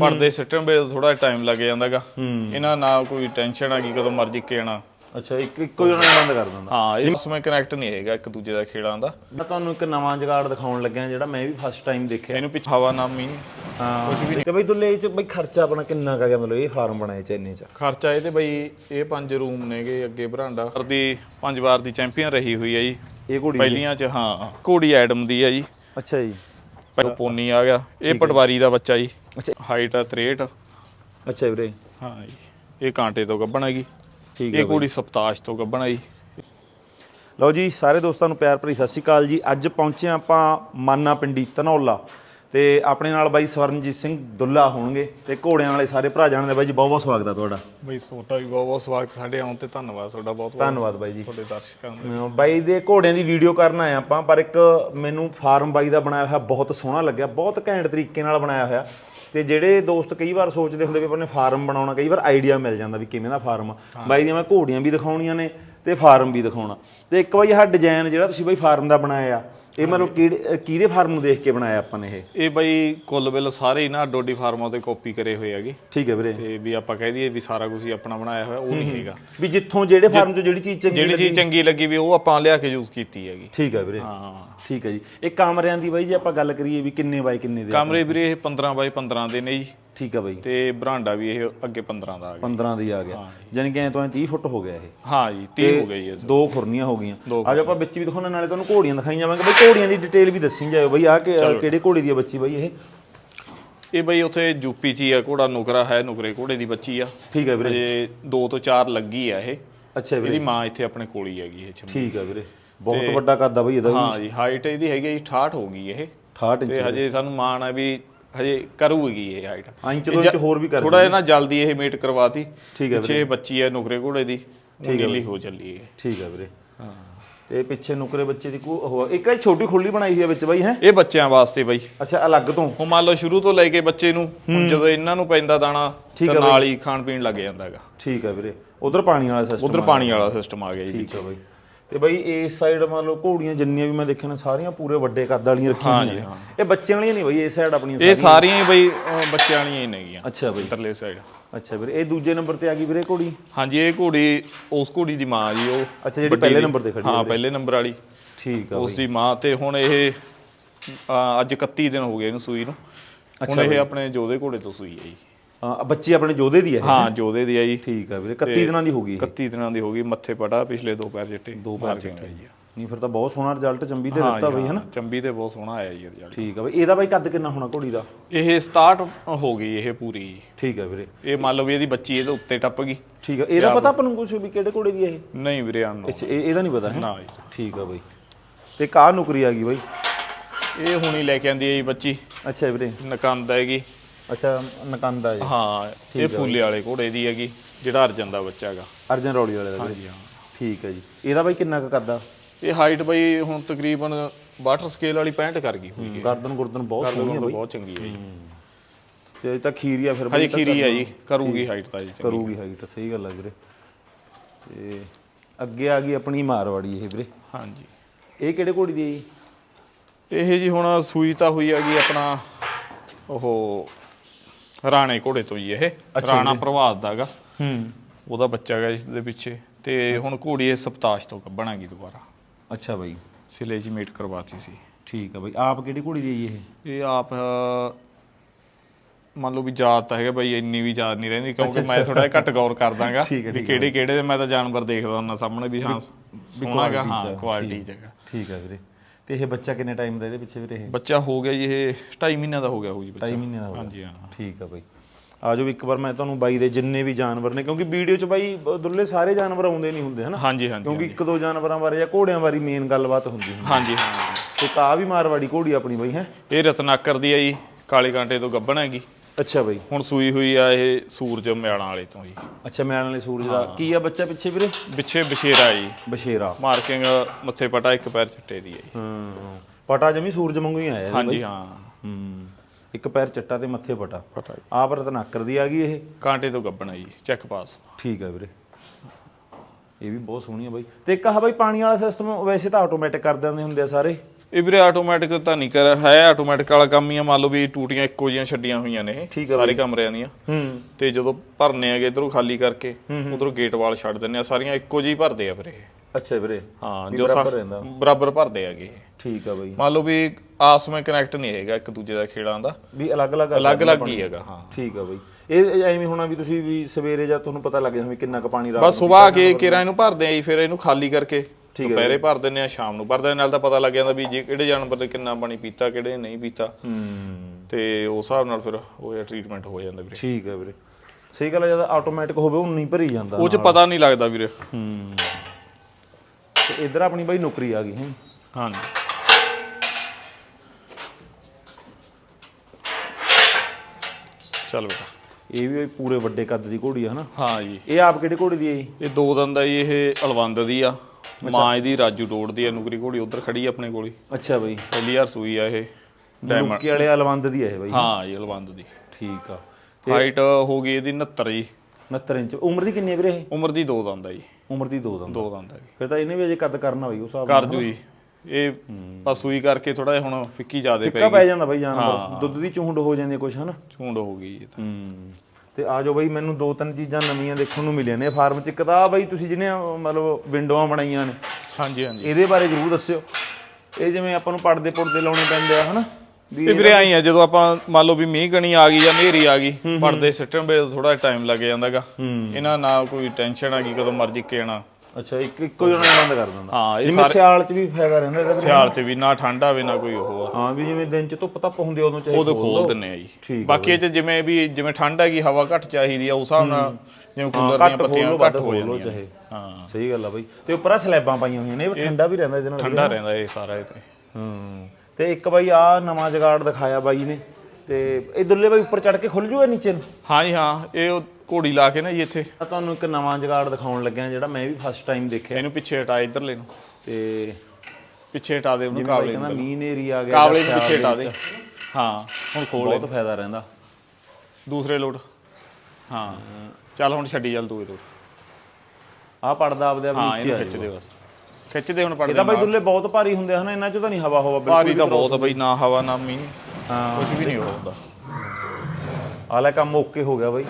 ਪਰਦੇ ਸਿੱਟਣ ਵੇਲੇ ਥੋੜਾ ਟਾਈਮ ਲੱਗ ਜਾਂਦਾਗਾ। ਇਹਨਾਂ ਨਾਲ ਕੋਈ ਟੈਨਸ਼ਨ ਆ ਕਿ ਕਦੋਂ ਮਰਜ਼ੀ ਕਹਿਣਾ ਅੱਛਾ ਇੱਕ ਇੱਕੋ ਜਣਾ ਬੰਦ ਕਰ ਦਿੰਦਾ। ਹਾਂ ਇਸ ਸਮੇਂ ਕਨੈਕਟ ਨਹੀਂ ਹੈਗਾ ਇੱਕ ਦੂਜੇ ਦਾ ਖੇੜਾਂ ਦਾ। ਮੈਂ ਤੁਹਾਨੂੰ ਇੱਕ ਨਵਾਂ ਜਗਾੜ ਦਿਖਾਉਣ ਲੱਗਿਆ ਜਿਹੜਾ ਮੈਂ ਵੀ ਫਸਟ ਟਾਈਮ ਦੇਖਿਆ। ਇਹਨੂੰ ਪਿੱਛੇ ਹਵਾ ਨਾਮੀ ਨਹੀਂ ਹਾਂ। ਤੇ ਬਈ ਦੁੱਲੇ ਚ ਬਈ ਖਰਚਾ ਆਪਣਾ ਕਿੰਨਾ ਕਾ ਗਿਆ ਮਤਲਬ ਇਹ ਫਾਰਮ ਬਣਾਏ ਚ ਇੰਨੇ ਚ। ਖਰਚਾ ਇਹ ਤੇ ਬਈ ਇਹ ਪੰਜ ਰੂਮ ਨੇਗੇ ਅੱਗੇ ਬਰਾਂਡਾ। ਦੀ ਪੰਜ ਵਾਰ ਦੀ ਚੈਂਪੀਅਨ ਰਹੀ ਹੋਈ ਹੈ ਜੀ। ਇਹ ਘੋੜੀ ਪਹਿਲੀਆਂ ਚ ਹਾਂ ਘੋੜੀ ਐਡਮ ਦੀ ਹੈ ਜੀ। ਅੱਛਾ ਜੀ। ਪੋਨੀ ਆ ਗਿਆ। ਇਹ ਪਟਵਾਰੀ ਦਾ ਬੱਚਾ ਜੀ। ਅੱਛਾ। ਹਾਈਟ ਆ 63 ਅੱਛਾ ਵੀਰੇ। ਹਾਂ ਜੀ। ਇਹ ਕਾਂਟੇ ਤੋਂ ਗੱਭਣ ਹੈਗੀ ਠੀਕ ਹੈ ਇਹ ਘੋੜੀ ਸਪਤਾਸ਼ ਤੋਂ ਗੱਭਣ ਹੈ ਜੀ। ਲਓ ਜੀ ਸਾਰੇ ਦੋਸਤਾਂ ਨੂੰ ਪਿਆਰ ਭਰੀ ਸਤਿ ਸ਼੍ਰੀ ਅਕਾਲ ਜੀ। ਅੱਜ ਪਹੁੰਚੇ ਆਪਾਂ ਮਾਨਾ ਪਿੰਡੀ ਧਨੌਲਾ। ਤੇ ਆਪਣੇ ਨਾਲ ਬਾਈ ਸਵਰਨਜੀਤ ਸਿੰਘ ਦੁੱਲਾ ਹੋਣਗੇ ਤੇ ਘੋੜਿਆਂ ਵਾਲੇ ਸਾਰੇ ਭਰਾ ਜਾਣਦੇ ਬਾਈ ਜੀ ਬਹੁਤ ਬਹੁਤ ਸਵਾਗਤ ਆ ਤੁਹਾਡਾ। ਬਈ ਸੋਟਾ ਵੀ ਬਹੁਤ ਬਹੁਤ ਸਵਾਗਤ ਸਾਡੇ ਆਉਣ ਤੇ ਧੰਨਵਾਦ ਤੁਹਾਡਾ ਬਹੁਤ ਬਹੁਤ ਧੰਨਵਾਦ ਬਾਈ ਜੀ। ਤੁਹਾਡੇ ਦਰਸ਼ਕਾਂ ਦਾ। ਅਹ ਬਾਈ ਦੇ ਘੋੜਿਆਂ ਦੀ ਵੀਡੀਓ ਕਰਨ ਆਏ ਆਪਾਂ ਪਰ ਇੱਕ ਮੈਨੂੰ ਫਾਰਮ ਬਾਈ ਦਾ ਬਣਾਇਆ ਹੋਇਆ ਬਹੁਤ ਸੋਹਣਾ ਲੱਗਿਆ ਬਹੁਤ ਘੈਂਟ ਤਰੀਕੇ ਨਾਲ ਬਣਾਇਆ ਹੋਇਆ। ਤੇ ਜਿਹੜੇ ਦੋਸਤ ਕਈ ਵਾਰ ਸੋਚਦੇ ਹੁੰਦੇ ਵੀ ਆਪਣੇ ਫਾਰਮ ਬਣਾਉਣਾ ਕਈ ਵਾਰ ਆਈਡੀਆ ਮਿਲ ਜਾਂਦਾ ਵੀ ਕਿਵੇਂ ਦਾ ਫਾਰਮ ਬਾਈ ਦੀਆਂ ਮੈਂ ਘੋੜੀਆਂ ਵੀ ਦਿਖਾਉਣੀਆਂ ਨੇ ਤੇ ਫਾਰਮ ਵੀ ਦਿਖਾਉਣਾ। ਤੇ ਇੱਕ ਵਾਰੀ ਆਹ ਡਿਜ਼ਾਈਨ ਜਿਹੜਾ ਤੁਸੀਂ ਬਾਈ ਫਾਰਮ ਦਾ ਬਣਾਇਆ ਇਹ ਮਤਲਬ ਕਿਹੜੇ ਕਿਹਦੇ ਫਾਰਮ ਨੂੰ ਦੇਖ ਕੇ ਬਣਾਇਆ ਆਪਾਂ ਨੇ ਇਹ? ਇਹ ਬਈ ਕੁੱਲ ਬਿੱਲ ਸਾਰੇ ਹੀ ਨਾ ਡੋਡੀ ਫਾਰਮਾਂ ਤੇ ਕਾਪੀ ਕਰੇ ਹੋਏ ਹੈਗੇ। ਠੀਕ ਹੈ ਵੀਰੇ। ਤੇ ਵੀ ਆਪਾਂ ਕਹਿ ਦਈਏ ਵੀ ਸਾਰਾ ਕੁਝ ਹੀ ਆਪਣਾ ਬਣਾਇਆ ਹੋਇਆ ਉਹ ਨਹੀਂ ਹੈਗਾ। ਵੀ ਜਿੱਥੋਂ ਜਿਹੜੇ ਫਾਰਮ 'ਚੋਂ ਜਿਹੜੀ ਚੀਜ਼ ਚੰਗੀ ਜਿਹੜੀ ਚੀਜ਼ ਚੰਗੀ ਲੱਗੀ ਵੀ ਉਹ ਆਪਾਂ ਲਿਆ ਕੇ ਯੂਜ਼ ਕੀਤੀ ਹੈਗੀ। ਠੀਕ ਹੈ ਵੀਰੇ। ਹਾਂ। ਠੀਕ ਹੈ ਜੀ। ਇਹ ਕਮਰਿਆਂ ਦੀ ਬਾਈ ਜੇ ਆਪਾਂ ਗੱਲ ਕਰੀਏ ਵੀ ਕਿੰਨੇ ਬਾਈ ਕਿੰਨੇ ਦੇ? ਕਮਰੇ ਵੀਰੇ ਇਹ 15 ਬਾਈ 15 ਦੇ ਨੇ ਜੀ। ਠੀਕ ਹੈ ਬਾਈ। ਤੇ ਬਰਾਂਡਾ ਵੀ ਇਹ ਅੱਗੇ 15 ਦਾ ਆ ਗਿਆ। 15 ਦੀ ਆ ਗਿਆ। ਯਾਨੀ ਕਿ ਐ ਤੋਂ ਐ 30 ਫੁੱਟ ਹੋ ਗਿਆ ਇਹ। ਹਾਂ ਜੀ 30 ਹੋ ਗਈ ਇਹ ਦੋ ਖੁਰਨੀਆਂ ਹੋ ਗਈਆਂ। ਅੱਜ ਆਪਾਂ ਵਿੱਚ ਵੀ ਦਿਖਾਉਣਾ ਨਾਲੇ ਤੁਹਾਨੂੰ ਘੋੜੀਆਂ ਦਿਖਾਈ ਜਾਵਾਂਗੇ। ਬਈ ਘੋੜੀਆਂ ਦੀ ਡਿਟੇਲ ਵੀ ਦੱਸੀ ਜਾਇਓ ਬਈ ਆ ਕਿਹੜੇ ਘੋੜੀ ਦੀ ਆ ਬੱਚੀ ਬਈ ਇਹ? ਇਹ ਬਈ ਉੱਥੇ ਯੂਪੀ ਚ ਹੀ ਆ ਘੋੜਾ ਨੁਕਰਾ ਹੈ ਨੁਕਰੇ ਘੋੜੇ ਦੀ ਬੱਚੀ ਆ। ਠੀਕ ਹੈ ਵੀਰੇ। ਤੇ 2 ਤੋਂ 4 ਲੱਗੀ ਆ ਇਹ। ਅੱਛਾ ਵੀਰੇ। ਇਹਦੀ ਮਾਂ ਇੱਥੇ ਆਪਣੇ ਕੋਲ ਹੀ ਹੈਗੀ ਇਹ ਛੰਮੀ। ਠੀਕ ਹੈ ਵੀਰੇ। ਬਹੁਤ ਵੱਡਾ ਕੱਦ ਆ ਬਈ ਇਹਦਾ ਹਾਂ ਜੀ ਹਾਈਟ ਇਹਦੀ ਹੈਗੀ ਜੀ 68 ਹੋ ਗਈ ਇਹ। 68 ਇੰਚ ਤੇ ਹਜੇ ਸਾਨੂੰ ਮਾਣ ਆ ਵੀ ਹਜੇ ਕਰੂਗੀ ਇਹ ਹਾਈਟ ਇੰਚ ਦੋ ਇੰਚ ਹੋਰ ਵੀ ਕਰ ਥੋੜਾ ਜਿਹਾ ਨਾ ਜਲਦੀ ਇਹ ਮੇਟ ਕਰਵਾਤੀ। ਠੀਕ ਹੈ ਪਿੱਛੇ ਬੱਚੀ ਹੈ ਨੁਕਰੇ ਘੋੜੇ ਦੀ। ਨੀਲੀ ਹੋ ਚੱਲੀ ਹੈ ਠੀਕ ਹੈ ਵੀਰੇ। ਹਾਂ। ਤੇ ਪਿੱਛੇ ਨੁਕਰੇ ਬੱਚੇ ਦੀ ਕੋ ਉਹ ਇੱਕ ਇਹ ਛੋਟੀ ਖੁੱਲੀ ਬਣਾਈ ਹੋਈ ਆ ਵਿੱਚ ਬਈ ਹੈ? ਇਹ ਬੱਚਿਆਂ ਵਾਸਤੇ ਬਾਈ। ਅੱਛਾ ਅਲੱਗ ਤੋਂ। ਹੁਣ ਮੰਨ ਲਓ ਸ਼ੁਰੂ ਤੋਂ ਲੈ ਕੇ ਬੱਚੇ ਨੂੰ ਹੁਣ ਜਦੋਂ ਇਹਨਾਂ ਨੂੰ ਪੈਂਦਾ ਦਾਣਾ ਠੀਕ ਤਾਂ ਨਾਲ ਹੀ ਖਾਣ ਪੀਣ ਲੱਗ ਜਾਂਦਾ ਹੈਗਾ। ਠੀਕ ਹੈ ਵੀਰੇ। ਉਧਰ ਪਾਣੀ ਵਾਲਾ ਸਿਸਟਮ ਉਧਰ ਪਾਣੀ ਵਾਲਾ ਸਿਸਟਮ ਆ ਗਿਆ ਜੀ ਠੀਕ ਹੈ ਬਈ। ਤੇ ਬਈ ਇਸ ਸਾਈਡ ਮੰਨ ਲਓ ਘੋੜੀਆਂ ਜਿੰਨੀਆਂ ਵੀ ਮੈਂ ਦੇਖੀਆਂ ਨੇ ਸਾਰੀਆਂ ਪੂਰੇ ਵੱਡੇ ਕੱਦ ਵਾਲੀਆਂ ਰੱਖੀਆਂ ਹੋਈਆਂ ਨੇ। ਇਹ ਬੱਚਿਆਂ ਵਾਲੀਆਂ ਨਹੀਂ ਬਈ ਇਸ ਸਾਈਡ ਆਪਣੀਆਂ ਇਹ ਸਾਰੀਆਂ। ਹੀ ਬਈ ਅਹ, ਬੱਚਿਆਂ ਵਾਲੀਆਂ ਹੀ ਨੇਗੀਆਂ। ਅੱਛਾ ਬਈ। ਇੱਧਰਲੇ ਸਾਈਡ ਅੱਛਾ ਵੀਰੇ ਇਹ ਦੂਜੇ ਨੰਬਰ ਤੇ ਆ ਗਈ ਵੀਰੇ ਘੋੜੀ? ਹਾਂਜੀ ਇਹ ਘੋੜੀ ਉਸ ਘੋੜੀ ਦੀ ਮਾਂ ਜੀ ਉਹ ਅੱਛਾ ਜਿਹੜੀ ਪਹਿਲੇ ਨੰਬਰ ਤੇ ਖੜੀ ਹਾਂ ਪਹਿਲੇ ਨੰਬਰ ਵਾਲੀ। ਠੀਕ ਆ ਉਸ ਦੀ ਮਾਂ ਤੇ ਹੁਣ ਇਹ ਅੱਜ 31 ਦਿਨ ਹੋ ਗਏ ਇਹਨੂੰ ਸੂਈ ਨੂੰ। ਹੁਣ ਇਹ ਆਪਣੇ ਜੋਧੇ ਘੋੜੇ ਤੋਂ ਸੂਈ ਹੈ ਜੀ। ਹਾਂ ਬੱਚੀ ਆਪਣੇ ਜੋਧੇ ਦੀ ਹੈ? ਹਾਂ ਜੋਧੇ ਦੀ ਆ ਜੀ। ਠੀਕ ਆ ਵੀਰੇ 31 ਦਿਨਾਂ ਦੀ ਹੋ ਗਈ ਇਹ। 31 ਦਿਨਾਂ ਦੀ ਹੋ ਗਈ ਮੱਥੇ ਪੜਾ ਪਿਛਲੇ ਦੋ ਪੈਰ ਚਿੱਟੇ ਦੋ ਪੈਰ ਚਿੱਟੇ। ਨਹੀਂ ਫਿਰ ਤਾਂ ਬਹੁਤ ਸੋਹਣਾ ਰਿਜ਼ਲਟ ਚੰਬੀ ਤੇ ਦਿੱਤਾ ਬਈ ਹਨਾ? ਚੰਬੀ ਤੇ ਬਹੁਤ ਸੋਹਣਾ ਆਇਆ ਜੀ ਰਿਜ਼ਲਟ ਠੀਕ ਆ ਬਈ ਇਹਦਾ ਬਈ ਕੱਦ ਕਿੰਨਾ ਹੋਣਾ ਘੋੜੀ ਦਾ? ਇਹ 67 ਹੋ ਗਈ ਇਹ ਪੂਰੀ। ਠੀਕ ਆ ਵੀਰੇ। ਇਹ ਮੰਨ ਲਓ ਵੀ ਇਹਦੀ ਬੱਚੀ ਇਹਦੇ ਉੱਤੇ ਟੱਪ ਗਈ। ਠੀਕ ਆ ਇਹਦਾ ਪਤਾ ਆਪਾਂ ਨੂੰ ਕੁਝ ਵੀ ਕਿਹੜੇ ਘੋੜੇ ਦੀ ਇਹ? ਨਹੀਂ ਵੀਰੇ ਆਨ ਅੱਛਾ ਇਹ ਇਹਦਾ ਨਹੀਂ ਪਤਾ ਹੈ? ਨਾ ਜੀ। ਠੀਕ ਆ ਬਈ। ਤੇ ਕਾਰ ਨੁਕਰੀ ਆ ਗਈ ਬਈ? ਇਹ ਹੁਣੀ ਲੈ ਕੇ ਆਂਦੀ ਹੈ ਜੀ ਬੱਚੀ। ਅੱਛਾ ਵੀਰੇ। ਨਕੰਦ ਹੈਗੀ। ਅੱਛਾ ਨਕੰਦਾ ਜੀ। ਹਾਂ ਇਹ ਫੁੱਲੇ ਵਾਲੇ ਘੋੜੇ ਦੀ ਹੈਗੀ ਜਿਹੜਾ ਅਰਜਨ ਦਾ ਬੱਚਾ ਹੈਗਾ। ਅਰਜਨ ਰੌਲੀ ਵਾਲੇ ਦਾ ਹਾਂਜੀ ਹਾਂ। ਠੀਕ ਹੈ ਜੀ। ਇਹਦਾ ਬਈ ਕਿੰਨਾ ਕੁ ਕਰਦਾ? ਇਹ ਹਾਈਟ ਬਈ ਹੁਣ ਤਕਰੀਬਨ ਵਾਟਰ ਸਕੇਲ ਵਾਲੀ 65 ਕਰ ਗਈ ਹੋਈ ਹੈ ਗਰਦਨ ਗੁਰਦਨ ਬਹੁਤ ਸੋਹਣੀ ਹੈ ਬਈ। ਬਹੁਤ ਚੰਗੀ ਹੈ ਤੇ ਇਹ ਤਾਂ ਖੀਰੀਆ ਫਿਰ ਹਜੇ ਖੀਰੀ ਹੈ ਜੀ। ਕਰੂਗੀ ਹਾਈਟ ਤਾਂ ਜੀ। ਕਰੂਗੀ ਹਾਈਟ ਸਹੀ ਗੱਲ ਹੈ ਵੀਰੇ। ਤੇ ਅੱਗੇ ਆ ਗਈ ਆਪਣੀ ਮਾਰਵਾੜੀ ਇਹ ਵੀਰੇ। ਹਾਂਜੀ। ਇਹ ਕਿਹੜੇ ਘੋੜੀ ਦੀ ਹੈ ਜੀ? ਇਹ ਜੀ ਹੁਣ ਸੂਈ ਤਾਂ ਹੋਈ ਹੈਗੀ ਆਪਣਾ ਉਹ ਰਾਣੇ ਘੋੜੇ ਤੋਂ ਜੀ ਇਹ ਰਾਣਾ ਪ੍ਰਭਾਤ ਦਾਗਾ ਹੂੰ। ਉਹਦਾ ਬੱਚਾ ਹੈਗਾ ਇਸ ਦੇ ਪਿੱਛੇ। ਤੇ ਹੁਣ ਘੋੜੀ ਇਹ ਸਪਤਾਸ਼ ਤੋਂ ਕੱਢਣਾਗੀ ਦੁਬਾਰਾ। ਅੱਛਾ ਬਾਈ। ਸਿਲੇ ਜੀ ਮੀਟ ਕਰਵਾਤੀ ਸੀ। ਠੀਕ ਆ ਬਾਈ। ਆਪ ਕਿਹੜੀ ਘੋੜੀ ਦੀ ਹੈ ਇਹ? ਇਹ ਆਪ ਮੰਨ ਲਓ ਵੀ ਯਾਦ ਤਾਂ ਹੈਗਾ ਬਈ ਇੰਨੀ ਵੀ ਯਾਦ ਨਹੀਂ ਰਹਿੰਦੀ ਕਿਉਂਕਿ ਮੈਂ ਥੋੜਾ ਜਿਹਾ ਘੱਟ ਗੌਰ ਕਰਦਾਗਾ। ਹੈ, ਵੀ ਕਿਹੜੇ ਕਿਹੜੇ ਦੇ ਮੈਂ ਤਾਂ ਜਾਨਵਰ ਦੇਖਦਾ ਹੁੰਦਾ ਸਾਹਮਣੇ ਵੀ ਹਾਂ ਸੋਹਣਾਗਾ ਹਾਂ ਕੁਆਲਿਟੀ ਜਗਾ ਠੀਕ ਆ ਵੀਰੇ। ਤੇ ਇਹ ਬੱਚਾ ਕਿੰਨੇ ਟਾਈਮ ਦਾ ਇਹਦੇ ਪਿੱਛੇ ਵੀਰੇ ਇਹ? ਬੱਚਾ ਹੋ ਗਿਆ ਜੀ ਇਹ 2.5 ਮਹੀਨਿਆਂ ਦਾ ਹੋ ਗਿਆ ਹੋਊ ਜੀ ਬੱਚਾ। 2.5 ਮਹੀਨੇ ਦਾ ਹੋ ਗਿਆ। ਹਾਂਜੀ ਹਾਂ ਠੀਕ ਆ ਬਾਈ। ਆ ਜਾਓ ਇੱਕ ਵਾਰ ਮੈਂ ਤੁਹਾਨੂੰ ਬਾਈ ਦੇ ਜਿੰਨੇ ਵੀ ਜਾਨਵਰ ਨੇ ਕਿਉਂਕਿ ਵੀਡੀਓ 'ਚ ਬਾਈ ਦੁੱਲੇ ਸਾਰੇ ਜਾਨਵਰ ਆਉਂਦੇ ਨਹੀਂ ਹੁੰਦੇ ਹਨਾ? ਹਾਂਜੀ ਹਾਂਜੀ ਕਿਉਂਕਿ ਇੱਕ ਦੋ ਜਾਨਵਰਾਂ ਬਾਰੇ ਜਾਂ ਘੋੜਿਆਂ ਬਾਰੇ ਮੇਨ ਗੱਲਬਾਤ ਹੁੰਦੀ ਹੁੰਦੀ। ਹਾਂਜੀ ਹਾਂ। ਤੇ ਕਾ ਵੀ ਮਾਰਵਾੜੀ ਘੋੜੀ ਆਪਣੀ ਬਾਈ ਹੈ? ਇਹ ਰਤਨਾਕਰ ਦੀ ਆ ਜੀ ਕਾਲੇ ਕਾਂਟੇ ਤੋਂ ਗੱਭਣ ਹੈਗੀ। ਅੱਛਾ ਬਾਈ। ਹੁਣ ਸੂਈ ਹੋਈ ਆ ਇਹ ਸੂਰਜ ਮਿਆਣਾ ਵਾਲੇ ਤੋਂ ਜੀ। ਅੱਛਾ ਮੈਨ ਵਾਲੇ ਸੂਰਜ ਦਾ। ਕੀ ਆ ਬੱਚਾ ਪਿੱਛੇ ਵੀਰੇ? ਪਿੱਛੇ ਬਸ਼ੇਰਾ ਜੀ। ਬਸ਼ੇਰਾ ਮਾਰਕਿੰਗ ਮੱਥੇ ਪਟਾ ਇੱਕ ਪੈਰ ਚਿੱਟੇ ਦੀ ਹੈ ਜੀ। ਹੂੰ। ਪਟਾ ਜਮੀ ਸੂਰਜ ਵਾਂਗੂ ਹੀ ਆਇਆ ਹਾਂਜੀ। ਹਾਂ। ਹੂੰ। ਇੱਕ ਪੈਰ ਚਿੱਟਾ ਤੇ ਮੱਥੇ ਪਟਾ। ਪਟਾ ਜੀ। ਆਪ ਰਤਨਾਕਰ ਦੀ ਆ ਗਈ ਇਹ। ਕਾਂਟੇ ਤੋਂ ਗੱਭਣ ਆ ਜੀ ਚੈੱਕ ਪਾਸ। ਠੀਕ ਆ ਵੀਰੇ। ਇਹ ਵੀ ਬਹੁਤ ਸੋਹਣੀ ਆ ਬਾਈ। ਤੇ ਇੱਕ ਆਹ ਬਾਈ ਪਾਣੀ ਵਾਲਾ ਸਿਸਟਮ ਵੈਸੇ ਤਾਂ ਆਟੋਮੈਟਿਕ ਕਰ ਦਿੰਦੇ ਹੁੰਦੇ ਆ ਸਾਰੇ। ਇਹ ਵੀਰੇ ਆਟੋਮੈਟਿਕ ਤਾਂ ਨਹੀਂ ਕਰ ਹੈ ਆਟੋਮੈਟਿਕ ਵਾਲਾ ਕੰਮ ਹੀ ਆ ਮੰਨ ਲਓ ਵੀ ਟੂਟੀਆਂ ਇੱਕੋ ਜੀਆਂ ਛੱਡੀਆਂ ਹੋਈਆਂ ਨੇ ਇਹ ਠੀਕ ਆ ਸਾਰੇ ਕਮਰਿਆਂ ਦੀਆਂ। ਹੂੰ। ਤੇ ਜਦੋਂ ਭਰਨੇ ਆਗੇ ਇਧਰੋਂ ਖਾਲੀ ਕਰਕੇ ਉਧਰੋਂ ਗੇਟ ਵਾਲ ਛੱਡ ਦਿੰਨੇ ਆ ਸਾਰੀਆਂ ਇੱਕੋ ਜਿਹੀ ਭਰਦੇ ਆ ਵੀਰੇ। ਅੱਛਾ ਵੀਰੇ। ਹਾਂ ਜੋ ਬਰਾਬਰ ਰਹਿੰਦਾ। ਬਰਾਬਰ ਭਰਦੇ ਆਗੇ। ਠੀਕ ਆ ਬਈ। ਮੰਨ ਲਓ ਵੀ ਆਸ ਵਿੱਚ ਕਨੈਕਟ ਨਹੀਂ ਹੈਗਾ ਇੱਕ ਦੂਜੇ ਦਾ ਖੇੜਾਂ ਦਾ। ਵੀ ਅਲੱਗ-ਅਲੱਗ ਅਲੱਗ-ਅਲੱਗ ਹੀ ਹੈਗਾ ਹਾਂ। ਠੀਕ ਆ ਬਈ। ਇਹ ਐਵੇਂ ਹੋਣਾ ਵੀ ਤੁਸੀਂ ਵੀ ਸਵੇਰੇ ਜਾਂ ਤੁਹਾਨੂੰ ਪਤਾ ਲੱਗ ਜਾਂਦਾ ਵੀ ਕਿੰਨਾ ਕੁ ਪਾਣੀ ਰਾਤ ਬਸ ਸਵੇਰ ਆ ਕੇ ਕਿਰਾ ਇਹਨੂੰ ਭਰਦੇ ਆ ਜੀ ਫਿਰ ਇਹਨੂੰ ਖਾਲੀ ਕਰਕੇ। ਦੁਪਹਿਰੇ ਭਰ ਦਿੰਨੇ ਆ ਸ਼ਾਮ ਨੂੰ ਭਰ ਦਿੰਦੇ ਨਾਲ ਤਾਂ ਪਤਾ ਲੱਗ ਜਾਂਦਾ ਵੀ ਜੇ ਕਿਹੜੇ ਜਾਨਵਰ ਨੇ ਕਿੰਨਾ ਪਾਣੀ ਪੀਤਾ ਕਿਹੜੇ ਨਹੀਂ ਪੀਤਾ। ਹੂੰ। ਤੇ ਉਸ ਹਿਸਾਬ ਨਾਲ ਫਿਰ ਉਹ ਜਿਹਾ ਟ੍ਰੀਟਮੈਂਟ ਹੋ ਜਾਂਦਾ ਵੀਰੇ। ਠੀਕ ਆ ਵੀਰੇ। ਸਹੀ ਗੱਲ ਹੈ ਜਦ ਆਟੋਮੈਟਿਕ ਹੋਵੇ ਉਹ ਨਹੀਂ ਭਰੀ ਜਾਂਦਾ ਉਹ ਚ ਪਤਾ ਨਹੀਂ ਲੱਗਦਾ ਵੀਰੇ। ਹੂੰ। ਤੇ ਇਧਰ ਆਪਣੀ ਬਾਈ ਨੌਕਰੀ ਆ ਗਈ ਹੈ। ਹਾਂਜੀ। ਚੱਲ ਬੇਟਾ। ਇਹ ਵੀ ਪੂਰੇ ਵੱਡੇ ਕੱਦ ਦੀ ਘੋੜੀ ਆ ਹਨਾ? ਹਾਂ ਜੀ। ਇਹ ਆਪ ਕਿਹੜੇ ਘੋੜੀ ਦੀ ਹੈ ਜੀ? ਇਹ ਦੋ ਦੰਦ ਆ ਜੀ ਇਹ ਅਲਵੰਦ ਦੀ ਆ। ਮਾਂ ਇਹਦੀ ਰਾਜੂ ਟੋੜ ਦੀ ਨੁਕਰੀ ਘੋੜੀ ਉਧਰ ਖੜੀ ਆ ਆਪਣੇ ਕੋਲ। ਹੀ ਅੱਛਾ ਬਈ। ਪਹਿਲੀ ਵਾਰ ਸੂਈ ਆ ਇਹ। ਡਾਇਮੰਡ ਵਾਲੇ ਅਲਵੰਦ ਦੀ ਹੈ ਇਹ ਬਾਈ। ਹਾਂ ਜੀ ਅਲਵੰਦ ਦੀ। ਠੀਕ ਆ। ਹਾਈਟ ਹੋ ਗਈ ਇਹਦੀ 69 ਜੀ। 69 ਇੰਚ। ਉਮਰ ਦੀ ਕਿੰਨੀ ਹੈ ਵੀਰੇ ਇਹ? ਉਮਰ ਦੀ ਦੋ ਦੰਦ ਆ ਜੀ। ਉਮਰ ਦੀ ਦੋ ਦੰਦ ਦੋ ਦੰਦ ਆ ਜੀ। ਫਿਰ ਤਾਂ ਇਹਨੇ ਵੀ ਅਜੇ ਕੱਦ ਕਰਨਾ ਬਈ ਉਸ ਹਿਸਾਬ ਕਰ ਜੂ ਜੀ। ਇਹ ਬਸ ਸੂਈ ਕਰਕੇ ਥੋੜਾ ਜਿਹਾ ਹੁਣ ਫਿੱਕੀ ਜ਼ਿਆਦੇ ਪੈ ਫਿੱਕਾ ਪੈ ਗਈ। ਜਾਂਦਾ ਬਾਈ ਜਾਨਵਰ। ਦੁੱਧ ਦੀ ਚੂੰਡ ਹੋ ਜਾਂਦੀ ਹੈ ਕੁਛ ਹਨਾ। ਝੂੰਡ ਹੋ ਗਈ ਇਹ ਤਾਂ। ਹੂੰ। ਤੇ ਆ ਜਾਓ ਬਈ ਮੈਨੂੰ ਦੋ ਤਿੰਨ ਚੀਜ਼ਾਂ ਨਵੀਆਂ ਦੇਖਣ ਨੂੰ ਮਿਲੀਆਂ ਨੇ। ਫਾਰਮ 'ਚ ਇੱਕ ਤਾਂ ਬਈ ਤੁਸੀਂ ਜਿਹਨੇ ਮਤਲਬ ਵਿੰਡੋਆਂ ਬਣਾਈਆਂ ਨੇ। ਹਾਂਜੀ ਹਾਂਜੀ। ਇਹਦੇ ਬਾਰੇ ਜ਼ਰੂਰ ਦੱਸਿਓ। ਇਹ ਜਿਵੇਂ ਆਪਾਂ ਨੂੰ ਪਰਦੇ ਪੁਰਦੇ ਲਾਉਣੇ ਪੈਂਦੇ ਆ ਹਨਾ? ਵੀ ਇਹ ਵੀਰੇ ਆਈ ਆ ਜਦੋਂ ਆਪਾਂ ਮੰਨ ਲਓ ਵੀ ਮੀਂਹ ਕਣੀ ਆ ਗਈ ਜਾਂ ਹਨੇਰੀ ਆ ਗਈ ਪਰਦੇ ਸਿੱਟਣ ਵੇਲੇ ਥੋੜਾ ਟਾਈਮ ਲੱਗ ਜਾਂਦਾਗਾ। ਇਹਨਾਂ ਨਾਲ ਕੋਈ ਟੈਨਸ਼ਨ ਆ ਗਈ ਕਦੋਂ ਮਰਜ਼ੀ ਕਹਿਣਾ। ਅੱਛਾ ਇੱਕ ਇੱਕੋ ਜਣਾ ਬੰਦ ਕਰ ਦਿੰਦਾ। ਹਾਂ ਇਹ ਜਿਵੇਂ ਸਿਆਲ 'ਚ ਵੀ ਫਾਇਦਾ ਰਹਿੰਦਾ ਇਹਦਾ। ਸਿਆਲ 'ਚ ਵੀ ਨਾ ਠੰਡ ਆਵੇ ਨਾ ਕੋਈ ਉਹ ਆ। ਹਾਂ ਵੀ ਜਿਵੇਂ ਦਿਨ 'ਚ ਧੁੱਪ ਧੱਪ ਹੁੰਦੀ ਆ ਉਦੋਂ ਚਾਹੇ ਉਦੋਂ ਖੋਲ। ਦਿੰਨੇ ਆ ਜੀ। ਆ ਬਾਕੀ ਇਹ 'ਚ ਜਿਵੇਂ ਵੀ ਜਿਵੇਂ ਠੰਡ ਹੈਗੀ ਹਵਾ ਘੱਟ ਚਾਹੀਦੀ ਆ ਉਸ ਹਿਸਾਬ ਨਾਲ ਜਿਵੇਂ ਕੂਲਰ ਦੀਆਂ ਘੱਟ ਪੱਤੀਆਂ ਘੱਟ ਵੱਧ ਹੋ ਖੋਲ ਜਾਂਦੀਆਂ ਚਾਹੇ। ਹਾਂ। ਸਹੀ ਗੱਲ ਆ ਬਈ। ਤੇ ਉੱਪਰ ਸਲੈਬਾਂ ਪਾਈਆਂ ਹੋਈਆਂ ਨੇ ਇਹ ਠੰਡਾ ਵੀ ਰਹਿੰਦਾ ਇਹਦੇ ਨਾਲ ਠੰਡਾ ਰਹਿੰਦਾ ਇਹ ਸਾਰਾ ਇਹ ਤੇ। ਹੂੰ। ਤੇ ਇੱਕ ਬਾਈ ਆ ਨਵਾਂ ਜਗਾੜ ਦਿਖਾਇਆ ਬਾਈ ਨੇ ਤੇ ਇਹ ਦੁੱਲੇ ਬਾਈ ਉੱਪਰ ਚੜ ਕੇ ਖੁੱਲ ਜੂਗਾ ਨੀਚੇ ਨੂੰ? ਹਾਂ ਜੀ ਹਾਂ ਇਹ ਉਹ ਘੋੜੀ ਲਾ ਕੇ ਨਾ ਜੀ ਇੱਥੇ। ਆ ਤੁਹਾਨੂੰ ਇੱਕ ਨਵਾਂ ਜਗਾੜ ਦਿਖਾਉਣ ਲੱਗਿਆ ਜਿਹੜਾ ਮੈਂ ਵੀ ਫਸਟ ਟਾਈਮ ਦੇਖਿਆ। ਇਹਨੂੰ ਪਿੱਛੇ ਹਟਾ ਇਧਰਲੇ ਨੂੰ। ਤੇ ਪਿੱਛੇ ਹਟਾ ਦੇ ਉਹਨੂੰ ਕਾਬਲੇ ਕਹਿੰਦਾ ਨੂੰ ਮੀਂਹ ਨੇਰੀ ਆ ਗਿਆ ਕਾਬਲੇ ਨੂੰ ਪਿੱਛੇ ਹਟਾ ਦੇ। ਦੇ ਹਾਂ ਹੁਣ ਖੋਲ ਬਹੁਤ ਫਾਇਦਾ ਰਹਿੰਦਾ। ਦੂਸਰੇ ਲੋਟ। ਹਾਂ ਚੱਲ ਹੁਣ ਛੱਡੀ ਚੱਲ ਦੂਏ ਲੋਟ। ਆ ਪੜਦਾ ਆਪਦੇ ਆਪ ਹਾਂ ਨੀਚੇ ਇਹਨੂੰ ਆ ਖਿੱਚ ਦੇ ਬਸ। ਖਿੱਚ ਦੇ ਹੁਣ ਪੜ ਇਹਦਾ ਬਾਈ ਦੁੱਲੇ ਬਹੁਤ ਭਾਰੀ ਹੁੰਦੇ ਹਨ ਇਹਨਾਂ 'ਚ ਤਾਂ ਨਹੀਂ ਹਵਾ ਹਵਾ ਭਾਰੀ ਬਿਲਕੁਲ ਤਾਂ ਬਹੁਤ ਆ ਬਈ ਨਾ ਹਵਾ ਨਾ ਮੀਂਹ। ਹਾਂ। ਕੁਝ ਵੀ ਨਹੀਂ ਹੁੰਦਾ ਆਲਾ ਕੰਮ ਓਕੇ ਹੋ ਗਿਆ ਬਾਈ।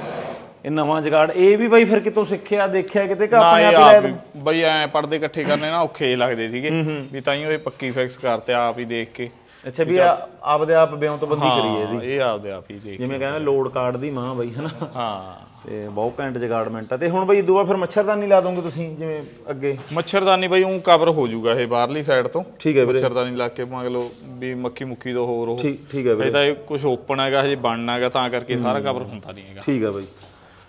ਇਹ ਨਵਾਂ ਜਗਾੜ ਇਹ ਵੀ ਬਾਈ ਫਿਰ ਕਿਤੋਂ ਸਿੱਖਿਆ ਦੇਖਿਆ ਕਿਤੇ ਕਿ ਨਾ ਆਪਣੇ ਇਹ ਆਪ ਹੀ ਆਪ ਲਾਇਆ ਹੀ- ਬਈ ਐ ਪਰਦੇ ਇਕੱਠੇ ਕਰਨੇ ਨਾ ਔਖੇ ਲੱਗਦੇ ਸੀਗੇ। ਵੀ ਤਾਂ ਹੀ ਉਹ ਇਹ ਪੱਕੀ ਫਿਕਸ ਕਰਤੇ ਆਪ ਹੀ ਦੇਖ ਕੇ। ਅੱਛਾ ਵੀ ਆ- ਆਪਦੇ ਆਪ ਬਿਉਂ ਤੋਂ ਬੰਦੀ ਕਰੀਏ ਹਾਂ, ਇਹ ਆਪਦੇ ਆਪ ਹੀ ਦੇਖ ਜਿਵੇਂ ਕਹਿੰਦੇ ਲੋਡ ਕਾਰਡ ਦੀ ਮਾਂ ਬਾਈ ਹਨਾ। ਹਾਂ। ਤੇ ਬਹੁਤ ਘੈਂਟ ਜਗਾੜਮੈਂਟ ਆ। ਤੇ ਹੁਣ ਬਈ ਦੂਆ ਫਿਰ ਮੱਛਰਦਾਨੀ ਲਾ ਦੋਗੇ ਤੁਸੀਂ ਜਿਵੇਂ ਅੱਗੇ? ਮੱਛਰਦਾਨੀ ਬਈ ਉਹ ਕਵਰ ਹੋ ਜਾਊਗਾ ਇਹ ਬਾਹਰਲੀ ਸਾਈਡ ਤੋਂ। ਠੀਕ ਹੈ ਵੀਰੇ। ਮੱਛਰਦਾਨੀ ਲਾ ਕੇ ਮੰਗ ਲਓ ਵੀ ਮੱਖੀ ਮੁੱਖੀ ਤੋਂ ਹੋਰ ਉਹ। ਠੀਕ ਠੀਕ ਹੈ ਵੀਰੇ। ਇਹ ਤਾਂ ਇਹ ਕੁਝ ਓਪਨ ਹੈਗਾ ਹਜੇ ਬਣਨਾ ਹੈਗਾ ਤਾਂ ਕਰਕੇ ਸਾਰਾ ਕਵਰ ਹੁੰਦਾ ਨਹੀਂ ਹੈਗਾ। ਠੀਕ ਹੈ ਬਾਈ।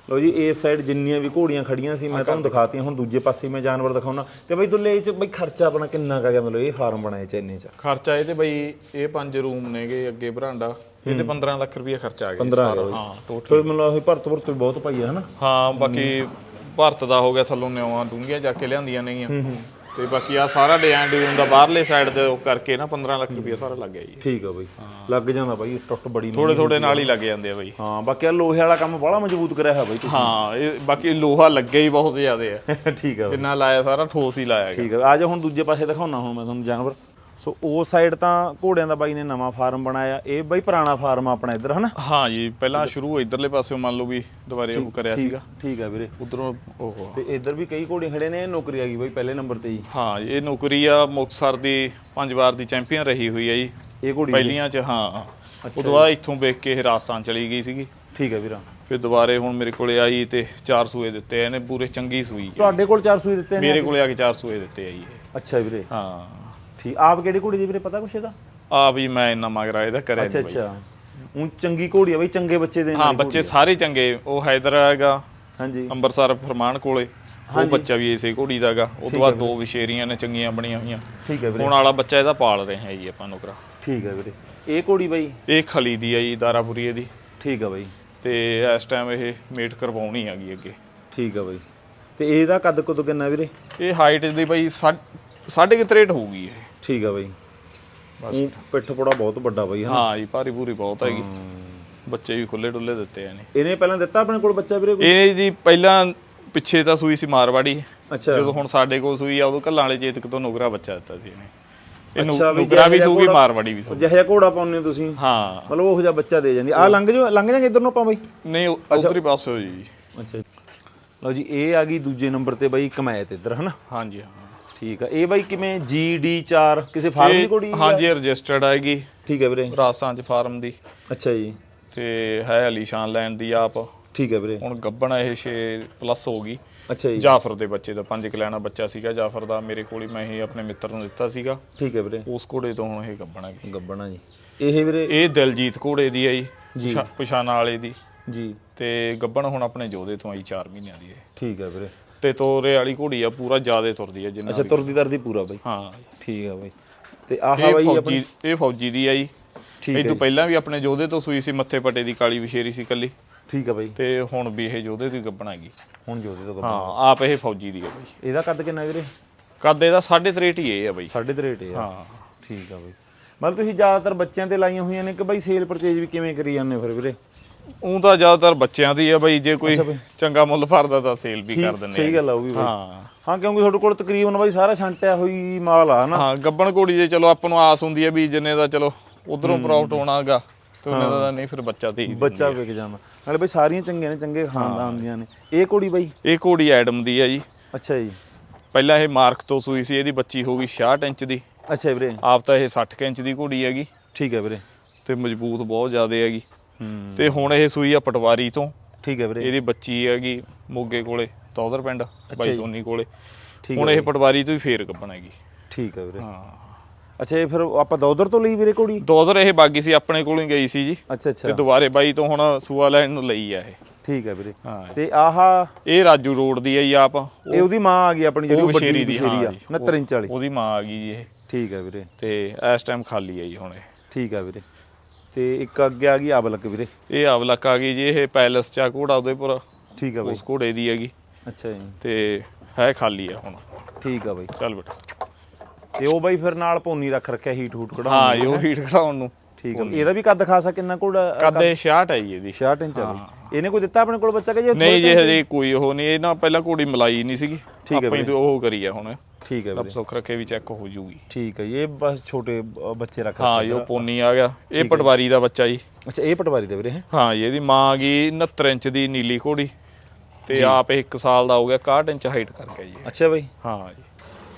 ਲਓ ਜੀ ਇਸ ਸਾਈਡ ਜਿੰਨੀਆਂ ਵੀ ਘੋੜੀਆਂ ਖੜੀਆਂ ਸੀ ਮੈਂ ਤੁਹਾਨੂੰ ਦਿਖਾਤੀਆਂ। ਹੁਣ ਦੂਜੇ ਪਾਸੇ ਮੈਂ ਜਾਨਵਰ ਦਿਖਾਉਣਾ ਤੇ ਬਈ ਦੁੱਲੇ ਇਹ ਚ ਬਈ ਖਰਚਾ ਆਪਣਾ ਕਿੰਨਾ ਕਾ ਗਿਆ ਮਤਲਬ ਇਹ ਫਾਰਮ ਬਣਾਏ ਚ ਇੰਨੇ ਚ। ਖਰਚਾ ਇਹ ਤੇ ਬਈ ਇਹ ਪੰਜ ਰੂਮ ਨੇਗੇ ਅੱਗੇ ਬਰਾਂਡਾ। ਇਹ ਤੇ 15 ਲੱਖ ਰੁਪਏ ਖਰਚਾ ਆ ਗਿਆ 15 ਸਾਰਾ। ਆ ਗਿਆ ਹਾਂ ਟੋਟਲ ਫਿਰ ਮਤਲਬ ਇਹ ਭਰਤ ਭਰਤ ਵੀ ਬਹੁਤ ਪਾਈ ਹੈ ਹਨਾ? ਹਾਂ ਬਾਕੀ ਭਾਰਤ ਦਾ ਹੋ ਗਿਆ ਥੱਲੋਂ ਨਿਉਆਂ ਡੂੰਘੀਆਂ ਜਾ ਕੇ ਲਿਆਂਦੀਆਂ ਨੇਗੀਆਂ। ਤੇ ਬਾਕੀ ਆ ਸਾਰਾ ਡਿਜ਼ਾਈਨ ਡਿਜ਼ਾਈਨ ਦਾ ਬਾਹਰਲੇ ਸਾਈਡ ਤੇ ਉਹ ਕਰਕੇ ਨਾ 15 ਲੱਖ ਰੁਪਏ ਸਾਰਾ ਲੱਗ ਗਿਆ ਜੀ। ਠੀਕ ਆ ਬਈ। ਲੱਗ ਜਾਂਦਾ ਬਾਈ ਟੁੱਟ ਬੜੀ ਥੋੜੇ ਥੋੜੇ ਨਾਲ ਹੀ ਲੱਗ ਜਾਂਦੇ ਆ ਬਈ। ਹਾਂ ਬਾਕੀ ਆ ਲੋਹੇ ਵਾਲਾ ਕੰਮ ਬੜਾ ਮਜ਼ਬੂਤ ਕਰਿਆ ਹੈ ਬਾਈ ਹਾਂ ਇਹ ਬਾਕੀ ਲੋਹਾ ਲੱਗਿਆ ਹੀ ਬਹੁਤ ਜ਼ਿਆਦੇ ਆ। ਠੀਕ ਆ ਜਿੰਨਾ ਲਾਇਆ ਸਾਰਾ ਠੋਸ ਹੀ ਲਾਇਆ ਠੀਕ ਆ। ਆ ਜਾ ਹੁਣ ਦੂਜੇ ਪਾਸੇ ਦਿਖਾਉਣਾ ਹੁਣ ਮੈਂ ਤੁਹਾਨੂੰ ਜਾਨਵਰ। ਸੋ ਉਸ ਸਾਈਡ ਤਾਂ ਘੋੜਿਆਂ ਦਾ ਬਾਈ ਨੇ ਨਵਾਂ ਫਾਰਮ ਬਣਾਇਆ। ਇਹ ਬਾਈ ਪੁਰਾਣਾ ਫਾਰਮ ਆਪਣਾ ਇੱਧਰ ਹਨਾ? ਹਾਂ ਜੀ ਪਹਿਲਾਂ ਸ਼ੁਰੂ ਇਧਰਲੇ ਪਾਸੇ ਮੰਨ ਲਓ ਵੀ ਦੁਬਾਰੇ ਉਹ ਕਰਿਆ ਸੀਗਾ। ਠੀਕ ਆ ਵੀਰੇ। ਉਧਰੋਂ ਉਹ ਤੇ ਇੱਧਰ ਵੀ ਕਈ ਘੋੜੇ ਖੜੇ ਨੇ ਨੌਕਰੀ ਆ ਗਈ ਬਾਈ ਪਹਿਲੇ ਨੰਬਰ ਤੇ ਜੀ। ਹਾਂ ਇਹ ਨੌਕਰੀ ਆ ਮੁਕਤਸਰ ਦੀ ਪੰਜ ਵਾਰ ਦੀ ਚੈਂਪੀਅਨ ਰਹੀ ਹੋਈ ਆ ਜੀ। ਇਹ ਘੋੜੀ ਪਹਿਲੀਆਂ ਚ ਹਾਂ। ਉਦੋਂ ਬਾਅਦ ਇੱਥੋਂ ਵੇਖ ਕੇ ਇਹ ਰਾਜਸਥਾਨ ਚਲੀ ਗਈ ਸੀਗੀ। ਠੀਕ ਆ ਵੀਰਾ। ਫਿਰ ਦੁਬਾਰੇ ਹੁਣ ਮੇਰੇ ਕੋਲੇ ਆਈ ਤੇ ਚਾਰ ਸੂਏ ਦਿੱਤੇ ਇਹਨੇ ਪੂਰੇ ਚੰਗੀ ਸੂਈ ਤੁਹਾਡੇ ਕੋਲ 400 ਹੀ ਦਿੱਤੇ ਨੇ? ਮੇਰੇ ਕੋਲੇ ਆ ਕੇ ਚਾਰ ਸੂਏ ਦਿੱਤੇ ਆ ਜੀ। ਅੱਛਾ ਵੀਰੇ। ਹਾਂ। ਠੀਕ ਆਪ ਕਿਹੜੀ ਘੋੜੀ ਦੀ ਵੀਰੇ ਪਤਾ ਕੁਛ ਇਹਦਾ? ਆਪ ਹੀ ਮੈਂ ਇੰਨਾ ਮਗਰਾ ਇਹਦਾ ਕਰਿਆ ਅੱਛਾ ਅੱਛਾ। ਉਹ ਚੰਗੀ ਘੋੜੀ ਆ ਬਈ ਚੰਗੇ ਬੱਚੇ ਦੇ ਹਾਂ ਬੱਚੇ ਸਾਰੇ ਚੰਗੇ ਉਹ ਹੈਦਰ ਹੈਗਾ ਹਾਂਜੀ। ਅੰਮ੍ਰਿਤਸਰ ਫਰਮਾਨ ਕੋਲੇ ਉਹ ਬੱਚਾ ਵੀ ਇਸੇ ਘੋੜੀ ਦਾਗਾ ਉਹ ਤੋਂ ਬਾਅਦ ਦੋ ਵਿਸ਼ੇਰੀਆਂ ਨੇ ਚੰਗੀਆਂ ਬਣੀਆਂ ਹੋਈਆਂ। ਠੀਕ ਹੈ ਵੀਰੇ। ਹੁਣ ਵਾਲਾ ਬੱਚਾ ਇਹਦਾ ਪਾਲ ਰਹੇ ਹਾਂ ਜੀ ਆਪਾਂ ਨੁਕਰਾ ਠੀਕ ਹੈ ਵੀਰੇ। ਇਹ ਘੋੜੀ ਬਈ? ਇਹ ਖਲੀ ਦੀ ਆ ਜੀ ਦਾਰਾਪੁਰੀ ਇਹਦੀ। ਠੀਕ ਆ ਬਈ। ਤੇ ਇਸ ਟਾਈਮ ਇਹ ਮੇਟ ਕਰਵਾਉਣੀ ਹੈਗੀ ਅੱਗੇ। ਠੀਕ ਆ ਬਈ। ਤੇ ਇਹਦਾ ਕੱਦ ਕੁੱਦ ਕਿੰਨਾ ਵੀਰੇ? ਇਹ ਹਾਈਟ ਦੀ ਬਈ 63 ਹੋਊਗੀ ਇਹ। ਠੀਕ ਆ ਬਾਈ। ਬਸ। ਪਿੱਠ ਪੋੜਾ ਬਹੁਤ ਵੱਡਾ ਬਾਈ ਹਾਂ ਜੀ ਭਾਰੀ ਭੂਰੀ ਬਹੁਤ ਹੈਗੀ। ਬੱਚੇ ਵੀ ਖੁੱਲੇ ਡੁੱਲੇ ਦਿੱਤੇ ਆ ਨੇ ਇਹਨੇ ਪਹਿਲਾਂ ਦਿੱਤਾ ਆਪਣੇ ਕੋਲ ਬੱਚਾ ਵੀਰੇ ਕੋਈ? ਇਹ ਜੀ ਪਹਿਲਾਂ ਪਿੱਛੇ ਤਾਂ ਸੂਈ ਸੀ ਮਾਰਵਾੜੀ। ਅੱਛਾ। ਜਦੋਂ ਹੁਣ ਸਾਡੇ ਕੋਲ ਸੂਈ ਆ ਉਦੋਂ ਕੱਲਾਂ ਵਾਲੇ ਚੇਤਕ ਤੋਂ ਨੁਗਰਾ ਬੱਚਾ ਦਿੱਤਾ ਸੀ ਇਹਨੇ। ਇਹ ਵੀ ਘੋੜਾ- ਤੁਸੀਂ? ਉਹ ਬੱਚਾ ਦੇ ਜਾਂਦੀ। ਆ ਲੰਘ ਜਾਓ ਲੰਘ ਜਾਗੇ ਪਾਸੇ ਇਹ ਆ ਗਈ ਦੂਜੇ ਨੰਬਰ ਤੇ ਬਾਈ ਕਮਾਇਤ ਇੱਧਰ ਹਨਾ? ਹਾਂਜੀ ਹਾਂ। ਠੀਕ ਆ। ਇਹ ਬਾਈ ਕਿਵੇਂ? GD4 ਕਿਸੇ ਫਾਰਮ ਦੀ ਘੋੜੀ ਹਾਂਜੀ ਰਜਿਸਟਰਡ ਆਏਗੀ ਠੀਕ ਹੈ ਵੀਰੇ। ਰਾਜਸਥਾਨ ਚ ਫਾਰਮ ਦੀ। ਅੱਛਾ ਜੀ। ਤੇ ਹੈ ਅਲੀਸ਼ਾਨ ਲੈਂਡ ਦੀ ਆਪ। ਠੀਕ ਹੈ ਵੀਰੇ। ਹੁਣ ਗੱਬਣ ਇਹ 6 ਪਲੱਸ ਹੋ ਗਈ। ਅੱਛਾ ਜੀ। ਜਾਫਰ ਦੇ ਬੱਚੇ ਦਾ ਪੰਜ ਕਲਿਆਣਾ ਬੱਚਾ ਸੀਗਾ ਜਾਫਰ ਦਾ। ਮੇਰੇ ਕੋਲ ਹੀ ਮੈਂ ਇਹ ਆਪਣੇ ਮਿੱਤਰ ਨੂੰ ਦਿੱਤਾ ਸੀਗਾ। ਠੀਕ ਹੈ ਵੀਰੇ। ਉਸ ਘੋੜੇ ਤੋਂ ਹੁਣ ਇਹ ਗੱਬਣ ਹੈਗੀ ਗੱਬਣਾ ਜੀ। ਇਹ ਵੀਰੇ ਇਹ ਦਿਲਜੀਤ ਘੋੜੇ ਦੀ ਹੈ ਜੀ। ਜੀ। ਪਛਾ- ਪਛਾਣਾ ਵਾਲੇ ਦੀ। ਜੀ। ਤੇ ਗੱਬਣ ਹੁਣ ਆਪਣੇ ਜੋਧੇ ਤੋਂ ਆਈ 4 ਮਹੀਨਿਆਂ ਦੀ ਹੈ ਠੀਕ ਹੈ ਵੀਰੇ। ਤੇ ਤੋਰੇ ਵਾਲੀ ਘੋੜੀ ਆ ਪੂਰਾ ਜ਼ਿਆਦੇ ਤੁਰਦੀ ਹੈ ਜਿੰਨਾ ਅੱਛਾ ਤੁਰਦੀ ਤਰਦੀ ਪੂਰਾ ਬਾਈ? ਹਾਂ। ਠੀਕ ਹੈ ਬਾਈ। ਤੇ ਆਹ ਇਹ ਬਾਈ ਆਪਣੀ ਇਹ ਫੌਜੀ ਦੀ ਆ ਜੀ। ਠੀਕ ਇਹ ਹੈ ਤੋਂ ਪਹਿਲਾਂ ਵੀ ਆਪਣੇ ਜੋਧੇ ਤੋਂ ਸੂਈ ਸੀ ਮੱਥੇ ਪੱਟੇ ਦੀ ਕਾਲੀ ਵਿਸ਼ੇਰੀ ਸੀ ਕੱਲੀ। ਠੀਕ ਹੈ ਬਾਈ। ਤੇ ਹੁਣ ਵੀ ਇਹ ਜੋਧੇ ਦੀ ਗੱਬਣ ਹੈਗੀ। ਹੁਣ ਜੋਦੇ ਤੋਂ ਗੱਬਣਾ ਹਾਂ ਆਪ ਇਹ ਫੌਜੀ ਦੀ ਹੈ ਬਈ। ਇਹਦਾ ਕੱਦ ਕਿੰਨਾ ਵੀਰੇ? ਕੱਦ ਇਹਦਾ 3.5 ਹੀ ਇਹ ਆ ਬਈ। ਸਾਢੇ ਤੇ ਰੇਟ ਹੈ। ਠੀਕ ਆ ਬਾਈ। ਮਤਲਬ ਤੁਸੀਂ ਜ਼ਿਆਦਾਤਰ ਬੱਚਿਆਂ ਤੇ ਲਾਈਆਂ ਹੋਈਆਂ ਨੇ ਕਿ ਬਾਈ ਸੇਲ ਪਰਚੇਜ ਵੀ ਕਿਵੇਂ ਕਰੀ ਜਾਂਦੇ ਫਿਰ ਵੀਰੇ? ਉਹ ਤਾਂ ਜ਼ਿਆਦਾਤਰ ਬੱਚਿਆਂ ਦੀ ਆ ਬਈ ਜੇ ਕੋਈ। ਚੰਗਾ ਮੁੱਲ ਭਰਦਾ ਤਾਂ ਸੇਲ ਵੀ ਕਰ ਦਿੰਦੇ ਸਹੀ ਆ। ਗੱਲ ਆ ਉਹ ਵੀ ਹਾਂ। ਹਾਂ ਕਿਉਂਕਿ ਤੁਹਾਡੇ ਕੋਲ ਤਕਰੀਬਨ ਬਾਈ ਸਾਰਾ ਛੰਟਿਆ ਹੋਈ ਮਾਲ ਆ ਹਨਾ? ਹਾਂ ਗੱਬਣ ਘੋੜੀ ਜੇ ਚਲੋ ਆਪਾਂ ਨੂੰ ਆਸ ਹੁੰਦੀ ਹੈ ਵੀ ਜਿੰਨੇ ਦਾ ਚਲੋ ਉਧਰੋਂ ਪ੍ਰੋਫਿਟ ਹੋਣਾਗਾ ਤੇ ਉਹਨੇ ਦਾ ਨਹੀਂ ਫਿਰ ਬੱਚਾ ਤੇ ਬੱਚਾ ਵਿਕ ਜਾਂਦਾ। ਨਾਲੇ ਬਾਈ ਸਾਰੀਆਂ ਚੰਗੀਆਂ ਨੇ ਚੰਗੇ ਖਾਨਦਾਨ ਦੀਆਂ ਨੇ। ਇਹ ਕੁੜੀ ਬਾਈ? ਇਹ ਘੋੜੀ ਐਡਮ ਦੀ ਆ ਜੀ। ਅੱਛਾ ਜੀ। ਪਹਿਲਾਂ ਇਹ ਮਾਰਕ ਤੋਂ ਸੂਈ ਸੀ ਇਹਦੀ ਬੱਚੀ ਹੋ ਗਈ 66 ਇੰਚ ਦੀ। ਅੱਛਾ ਵੀਰੇ। ਆਪ ਤਾਂ ਇਹ 60 ਇੰਚ ਦੀ ਘੋੜੀ ਹੈਗੀ। ਠੀਕ ਹੈ ਵੀਰੇ। ਤੇ ਮਜ਼ਬੂਤ ਬਹੁਤ ਜ਼ਿਆਦਾ ਹੈਗੀ। ਤੇ ਹੁਣ ਇਹ ਸੂਈ ਆ ਪਟਵਾਰੀ ਤੋਂ। ਠੀਕ ਹੈ ਵੀਰੇ। ਇਹਦੀ ਬੱਚੀ ਹੈਗੀ ਮੋਗੇ ਕੋਲੇ ਤੌਦਰ ਪਿੰਡ ਬਾਈ ਸੋਨੀ ਕੋਲੇ। ਹੁਣ ਇਹ ਪਟਵਾਰੀ ਤੋਂ ਹੀ ਫੇਰ ਕੱਪਣ ਹੈਗੀ। ਠੀਕ ਹੈ ਵੀਰੇ। ਹਾਂ। ਅੱਛਾ ਇਹ ਫਿਰ ਆਪਾਂ ਦੌਦਰ ਤੋਂ ਲਈ ਵੀਰੇ ਕੁੜੀ? ਦੋਦਰ ਇਹ ਬਾਗੀ ਸੀ ਆਪਣੇ ਕੋਲੋਂ ਹੀ ਗਈ ਸੀ ਜੀ। ਅੱਛਾ ਤੇ ਅੱਛਾ ਦੁਬਾਰੇ ਬਾਈ ਤੋਂ ਹੁਣ ਸੂਆ ਲੈਣ ਨੂੰ ਲਈ ਆ ਇਹ। ਠੀਕ ਹੈ ਵੀਰੇ। ਹਾਂ। ਤੇ ਆਹ ਇਹ ਰਾਜੂ ਰੋਡ ਦੀ ਆ ਜੀ ਆਪ। ਇਹ ਉਹਦੀ ਮਾਂ ਆ ਗਈ ਆਪਣੀ ਜਿਹੜੀ ਉਹ ਵੱਡੀ ਹਾਂ ਆ ਜੀ। 69 ਇੰਚ ਵਾਲੀ। ਉਹਦੀ ਮਾਂ ਆ ਗਈ ਜੀ ਇਹ। ਠੀਕ ਹੈ ਵੀਰੇ। ਤੇ ਇਸ ਟਾਈਮ ਖਾਲੀ ਆ ਜੀ ਹੁਣ ਇਹ। ਠੀਕ ਹੈ ਵੀਰੇ। ਤੇ ਇੱਕ ਅੱਗੇ ਆ ਗਈ ਆਬਲਕ ਵੀਰੇ। ਇਹ ਅਵਲਕ ਆ ਗਈ ਜੀ ਇਹ ਪੈਲਸ ਚਾ ਘੋੜਾ ਉਹਦੇ ਪਰ ਠੀਕ ਹੈ ਬਾਈ। ਉਸ ਘੋੜੇ ਦੀ ਹੈਗੀ। ਅੱਛਾ ਜੀ। ਤੇ ਹੈ ਖਾਲੀ ਆ ਹੁਣ। ਠੀਕ ਆ ਬਾਈ। ਚੱਲ ਬੇਟਾ। ਤੇ ਉਹ ਬਾਈ ਫਿਰ ਨਾਲ ਪੋਨੀ ਰੱਖ ਰੱਖਿਆ ਹੀਟ ਹੂਟ ਕਢਾਉਣ ਹਾਂ ਇਹ ਉਹ ਹੀਟ ਖੜਾਉਣ ਨੂੰ। ਠੀਕ ਆ ਇਹਦਾ ਵੀ ਕੱਦ ਖਾਸਾ ਕਿੰਨਾ ਕੋੜਾ ਕਦੇ 66 ਹੈ ਜੀ ਇਹਦੀ। 66 ਇੰਚ ਆ ਬਾਈ। ਇਹਨੇ ਕੋਈ ਦਿੱਤਾ ਆਪਣੇ ਕੋਲ ਬੱਚਾ ਕਿ ਜੇ ਨਹੀਂ ਜੀ ਹਜੇ ਕੋਈ ਉਹ ਨਹੀਂ ਇਹ ਨਾ ਪਹਿਲਾਂ ਘੋੜੀ ਮਲਾਈ ਨਹੀਂ ਸੀਗੀ। ਆਪਾਂ ਹੀ ਉਹ ਕਰੀ ਆ ਹੁਣ। ਠੀਕ ਹੈ ਵੀਰੇ। ਸੁੱਖ ਰੱਖੇ ਵੀ ਚੈੱਕ ਹੋ ਜੂਗੀ। ਠੀਕ ਹੈ ਇਹ ਬਸ ਛੋਟੇ ਬੱਚੇ ਰੱਖ ਹਾਂ ਇਹ ਪੋਨੀ ਆ ਗਿਆ। ਇਹ ਪਟਵਾਰੀ ਦਾ ਬੱਚਾ ਜੀ। ਅੱਛਾ ਇਹ ਪਟਵਾਰੀ ਦੇ ਵੀਰੇ ਹੈ? ਹਾਂ ਜੀ, ਇਹਦੀ ਮਾਂ ਆ ਗਈ 69 ਇੰਚ ਦੀ ਨੀਲੀ ਘੋੜੀ ਤੇ ਆਪ ਇਹ 1 ਸਾਲ ਦਾ ਹੋ ਗਿਆ 61 ਇੰਚ ਹਾਈਟ ਕਰਕੇ ਜੀ। ਅੱਛਾ ਬਾਈ। ਹਾਂ ਜੀ।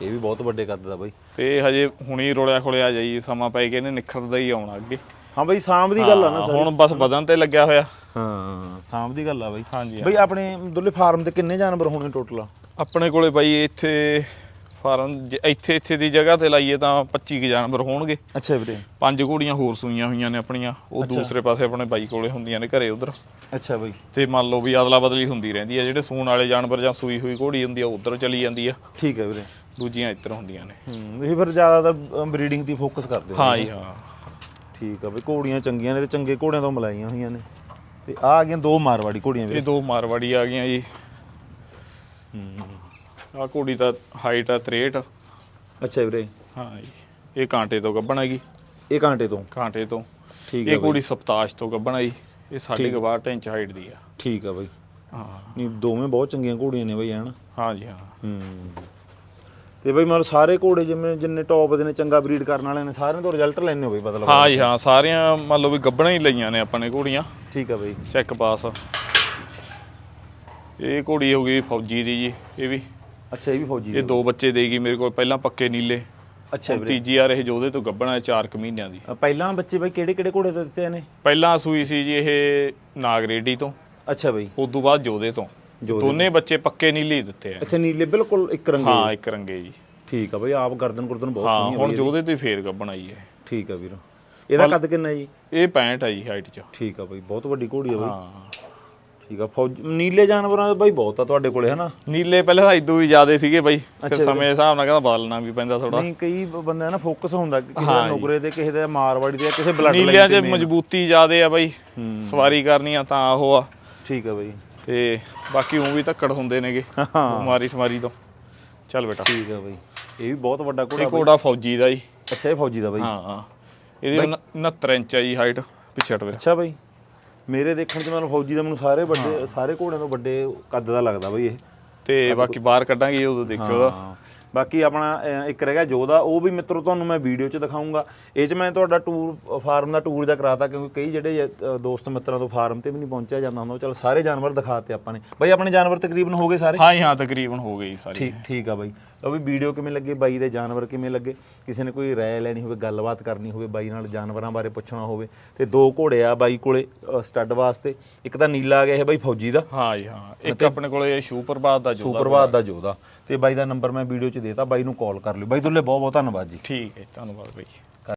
ਇਹ ਵੀ ਬਹੁਤ ਵੱਡੇ ਕੱਦ ਦਾ ਬਾਈ। ਤੇ ਹਜੇ ਹੁਣੀ ਰੋਲਿਆ ਖੋਲਿਆ ਜਾਈ ਸਮਾਂ ਪੈ ਕੇ ਇਹਨੇ ਨਿਖਰਦਾ ਹੀ ਆਉਣਾ ਅੱਗੇ। ਹਾਂ ਬਾਈ ਸਾਂਭ ਦੀ ਗੱਲ ਆ ਨਾ ਹਾਂ, ਹੁਣ ਬਸ ਵਧਣ ਤੇ ਲੱਗਿਆ ਹੋਇਆ। ਹਾਂ ਸਾਂਭ ਦੀ ਗੱਲ ਆ ਬਾਈ। ਹਾਂਜੀ ਬਾਈ ਆਪਣੇ ਦੁੱਲੇ ਫਾਰਮ ਤੇ ਕਿੰਨੇ ਜਾਨਵਰ ਹੋਣੇ ਟੋਟਲ? ਆਪਣੇ ਕੋਲੇ ਬਾਈ ਇੱਥੇ ਫਾਰਮ ਜੇ ਇੱਥੇ ਇੱਥੇ ਦੀ ਜਗ੍ਹਾ ਤੇ ਲਾਈਏ ਤਾਂ 25 ਕੁ ਜਾਨਵਰ ਹੋਣਗੇ। ਅੱਛਾ ਵੀਰੇ। ਪੰਜ ਘੋੜੀਆਂ ਹੋਰ ਸੂਈਆਂ ਹੋਈਆਂ ਨੇ ਆਪਣੀਆਂ ਉਹ ਦੂਸਰੇ ਪਾਸੇ ਆਪਣੇ ਬਾਈ ਕੋਲੇ ਹੁੰਦੀਆਂ ਨੇ ਘਰੇ ਉਧਰ। ਅੱਛਾ ਬਾਈ। ਤੇ ਮੰਨ ਲਓ ਵੀ ਅਦਲਾ ਬਦਲੀ ਹੁੰਦੀ ਰਹਿੰਦੀ ਆ ਜਿਹੜੇ ਸੂਣ ਵਾਲੇ ਜਾਨਵਰ ਜਾਂ ਸੂਈ ਹੋਈ ਘੋੜੀ ਹੁੰਦੀ ਆ ਉਧਰ ਚਲੀ ਜਾਂਦੀ ਆ। ਠੀਕ ਹੈ ਵੀਰੇ। ਦੂਜੀਆਂ ਇੱਧਰ ਹੁੰਦੀਆਂ ਨੇ। ਹੂੰ ਇਹ ਫਿਰ ਜ਼ਿਆਦਾਤਰ ਬਰੀਡਿੰਗ ਤੇ ਫੋਕਸ ਕਰਦੇ ਹੋ ਹਾਂ ਜੀ ਹਾਂ। ਠੀਕ ਆ ਬਈ ਘੋੜੀਆਂ ਚੰਗੀਆਂ ਨੇ ਤੇ ਚੰਗੇ ਘੋੜਿਆਂ ਤੋਂ ਮਲਾਈਆਂ ਹੋਈਆਂ ਨੇ। ਤੇ ਆ ਆ ਗਈਆਂ ਦੋ ਮਾਰਵਾੜੀ ਘੋੜੀਆਂ ਵੀਰੇ। ਇਹ ਦੋ ਮਾਰਵਾੜੀ ਆ ਗਈਆਂ ਜੀ। ਹੂੰ। ਆ ਘੋੜੀ ਦਾ ਹਾਈਟ ਆ 63 ਅੱਛਾ ਵੀਰੇ। ਹਾਂ ਜੀ। ਇਹ ਕਾਂਟੇ ਤੋਂ ਗੱਭਣ ਹੈਗੀ ਇਹ ਕਾਂਟੇ ਤੋਂ? ਕਾਂਟੇ ਤੋਂ। ਠੀਕ ਹੈ ਇਹ ਘੋੜੀ ਸਪਤਾਸ਼ ਤੋਂ ਗੱਭਣ ਆਈ ਇਹ ਸਾਢੇ ਕੁ ਬਾਹਠ ਇੰਚ ਹਾਈਟ ਦੀ ਆ। ਠੀਕ ਆ ਬਈ। ਹਾਂ। ਨਹੀਂ ਦੋਵੇਂ ਬਹੁਤ ਚੰਗੀਆਂ ਘੋੜੀਆਂ ਨੇ ਬਈ ਹਨਾ ਹਾਂ ਜੀ ਹਾਂ। ਹੂੰ। ਤੇ ਬਈ ਮਤਲਬ ਸਾਰੇ ਘੋੜੇ ਜਿਵੇਂ ਜਿੰਨੇ ਟੌਪ ਦੇ ਨੇ ਚੰਗਾ ਬਰੀਡ ਕਰਨ ਵਾਲੇ ਨੇ ਸਾਰਿਆਂ ਤੋਂ ਰਿਜ਼ਲਟ ਲੈਣੇ ਹੋ ਬਈ ਮਤਲਬ? ਹਾਂ ਜੀ ਹਾਂ। ਸਾਰੀਆਂ ਮੰਨ ਲਓ ਵੀ ਗੱਭਣਾ ਹੀ ਲਈਆਂ ਨੇ ਆਪਾਂ ਨੇ ਘੋੜੀਆਂ। ਠੀਕ ਆ ਬਈ। ਚੈੱਕ ਪਾਸ ਇਹ ਘੋੜੀ ਹੋ ਗਈ ਫੌਜੀ ਦੀ ਜੀ ਇਹ ਵੀ। ਅੱਛਾ ਇਹ ਵੀ ਫੌਜੀ ਇਹ ਦੇ ਬੱਚੇ ਦੇਗੀ ਮੇਰੇ ਕੋਲ ਪਹਿਲਾਂ ਪੱਕੇ ਨੀਲੇ। ਅੱਛਾ ਵੀਰੇ। ਤੀਜੀ ਆ ਇਹ ਜੋਧੇ ਤੋਂ ਗੱਭਣਾ ਹੈ 4 ਕੁ ਮਹੀਨਿਆਂ ਦੀ। ਪਹਿਲਾਂ ਬੱਚੇ ਬਈ ਕਿਹੜੇ ਕਿਹੜੇ ਘੋੜੇ ਤੇ ਦਿੱਤੇ ਨੇ ਪਹਿਲਾਂ ਸੂਈ ਸੀ ਜੀ ਇਹ ਨਾਗਰੇਡੀ ਤੋਂ। ਅੱਛਾ ਬਈ। ਉਸ ਤੋਂ ਬਾਅਦ ਜੋਧੇ ਤੋਂ। ਦੋਨੇ ਬੱਚੇ ਪੱਕੇ ਨੀਲੇ ਹੀ ਦਿੱਤੇ ਆ। ਇੱਥੇ ਨੀਲੇ ਬਿਲਕੁਲ ਇੱਕ ਰੰਗੇ ਹਾਂ ਇੱਕ ਰੰਗੇ ਜੀ। ਠੀਕ ਆ ਬਈ ਆਪ ਗਰਦਨ ਗੁਰਦਨ ਬਹੁਤ ਹਾਂ ਸੋਹਣੀ ਆ ਹੁਣ ਜੋਧੇ ਤੋਂ ਹੀ ਫੇਰ ਗੱਭਣਾ ਜੀ ਇਹ ਠੀਕ ਆ ਵੀਰ। ਇਹਦਾ ਕੱਦ ਕਿੰਨਾ ਜੀ? ਇਹ 65 ਆ ਜੀ ਹਾਈਟ ਚ। ਠੀਕ ਆ ਬਈ ਬਹੁਤ ਵੱਡੀ ਘੋੜੀ ਆ ਬਈ। ਹਾਂ। ਠੀਕ ਆ ਫੌਜ ਨੀਲੇ ਜਾਨਵਰਾਂ ਦਾ ਬਈ ਬਹੁਤ ਆ ਤੁਹਾਡੇ ਕੋਲੇ ਹਨਾ? ਨੀਲੇ ਪਹਿਲਾਂ ਤਾਂ ਇਦੋਂ ਵੀ ਜ਼ਿਆਦੇ ਸੀਗੇ ਬਾਈ ਤੇ ਸਮੇਂ ਦੇ ਹਿਸਾਬ ਨਾਲ ਕਹਿੰਦਾ ਬਦਲਣਾ ਵੀ ਪੈਂਦਾ ਥੋੜਾ ਨਹੀਂ ਕਈ ਬੰਦੇ ਨਾ ਫੋਕਸ ਹੁੰਦਾ ਕਿ ਕਿਸੇ ਦਾ ਨੁਕਰੇ ਤੇ ਕਿਸੇ ਦਾ ਮਾਰਵਾੜੀ ਤੇ ਕਿਸੇ ਬਲੱਡ ਨੀਲਿਆਂ ਲਾਈਨ 'ਚ ਮਜ਼ਬੂਤੀ ਜ਼ਿਆਦੇ ਆ ਬਾਈ ਸਵਾਰੀ ਕਰਨੀ ਆ ਤਾਂ ਉਹ ਆ। ਠੀਕ ਆ ਬਈ। ਤੇ ਬਾਕੀ ਉਹ ਵੀ ਧੱਕੜ ਹੁੰਦੇ ਨੇਗੇ ਮਾਰੀ ਠਮਾਰੀ ਤੋਂ। ਚੱਲ ਬੇਟਾ। ਠੀਕ ਆ ਬਈ। ਇਹ ਵੀ ਬਹੁਤ ਵੱਡਾ ਘੋੜਾ ਇਹ ਘੋੜਾ ਫੌਜੀ ਦਾ ਜੀ। ਅੱਛਾ ਇਹ ਫੌਜੀ ਦਾ ਬਈ। ਹਾਂ ਹਾਂ। ਇਹਦੀ ਉਨ- 69 ਇੰਚ ਆ ਜੀ ਹਾਈਟ ਪਿੱਛੇ ਹਟ ਅੱਛਾ ਬਈ। ਮੇਰੇ ਦੇਖਣ ਚ ਮੈਨੂੰ ਫੌਜੀ ਦਾ ਮੈਨੂੰ ਸਾਰੇ ਵੱਡੇ ਸਾਰੇ ਘੋੜਿਆਂ ਤੋਂ ਵੱਡੇ ਕੱਦ ਦਾ ਲੱਗਦਾ ਬਈ ਇਹ। ਤੇ ਬਾਕੀ ਬਾਹਰ ਕੱਢਾਂਗੇ ਉਦੋਂ ਦੇਖਿਓ ਉਹਦਾ। ਬਾਕੀ ਆਪਣਾ ਇੱਕ ਰਹਿ ਗਿਆ ਜੋਦਾ ਉਹ ਵੀ ਮਿੱਤਰੋ ਤੁਹਾਨੂੰ ਮੈਂ ਵੀਡੀਓ 'ਚ ਦਿਖਾਉਂਗਾ ਇਹ 'ਚ ਮੈਂ ਤੁਹਾਡਾ ਟੂਰ ਫਾਰਮ ਦਾ ਟੂਰ ਦਾ ਕਰਾਤਾ ਕਿਉਂਕਿ ਕਈ ਜਿਹੜੇ ਦੋਸਤ ਮਿੱਤਰਾਂ ਤੋਂ ਫਾਰਮ ਤੇ ਵੀ ਨਹੀਂ ਪਹੁੰਚਿਆ ਜਾਂਦਾ ਹੁੰਦਾ ਚਲ ਸਾਰੇ ਜਾਨਵਰ ਦਿਖਾਤੇ ਆਪਾਂ ਨੇ। ਬਾਈ ਆਪਣੇ ਜਾਨਵਰ ਤਕਰੀਬਨ ਹੋ ਗਏ ਸਾਰੇ? ਹਾਂ ਹਾਂ ਤਕਰੀਬਨ ਹੋ ਗਈ ਸਾਰੀ। ਠੀਕ ਠੀਕ ਆ ਬਾਈ। ਲਓ ਵੀ ਵੀਡੀਓ ਕਿਵੇਂ ਲੱਗੀ ਬਾਈ ਦੇ ਜਾਨਵਰ ਕਿਵੇਂ ਲੱਗੇ? ਕਿਸੇ ਨੇ ਕੋਈ ਰਾਏ ਲੈਣੀ ਹੋਵੇ ਗੱਲਬਾਤ ਕਰਨੀ ਹੋਵੇ ਬਾਈ ਨਾਲ ਜਾਨਵਰਾਂ ਬਾਰੇ ਪੁੱਛਣਾ ਹੋਵੇ। ਤੇ ਦੋ ਘੋੜੇ ਆ ਬਾਈ ਕੋਲੇ ਸਟੱਡ ਵਾਸਤੇ। ਇੱਕ ਤਾਂ ਨੀਲਾ ਆ ਗਿਆ ਇਹ ਬਾਈ ਫੌਜੀ ਦਾ। ਹਾਂ ਜੀ ਹਾਂ। ਇੱਕ ਆਪਣੇ ਕੋਲੇ ਸ਼ੂ ਪ੍ਰਭਾਤ ਦਾ ਜੋਦਾ ਸੁਪਰਵਾਦ ਦਾ ਜੋਦਾ ਤੇ ਬਾਈ ਦਾ ਨੰਬਰ ਮੈਂ ਵੀਡੀਓ 'ਚ ਦੇਤਾ ਬਾਈ ਨੂੰ ਕਾਲ ਕਰ ਲਿਓ। ਬਾਈ ਦੁੱਲੇ ਬਹੁਤ ਬਹੁਤ ਧੰਨਵਾਦ ਜੀ। ਠੀਕ ਹੈ ਧੰਨਵਾਦ ਬਾਈ।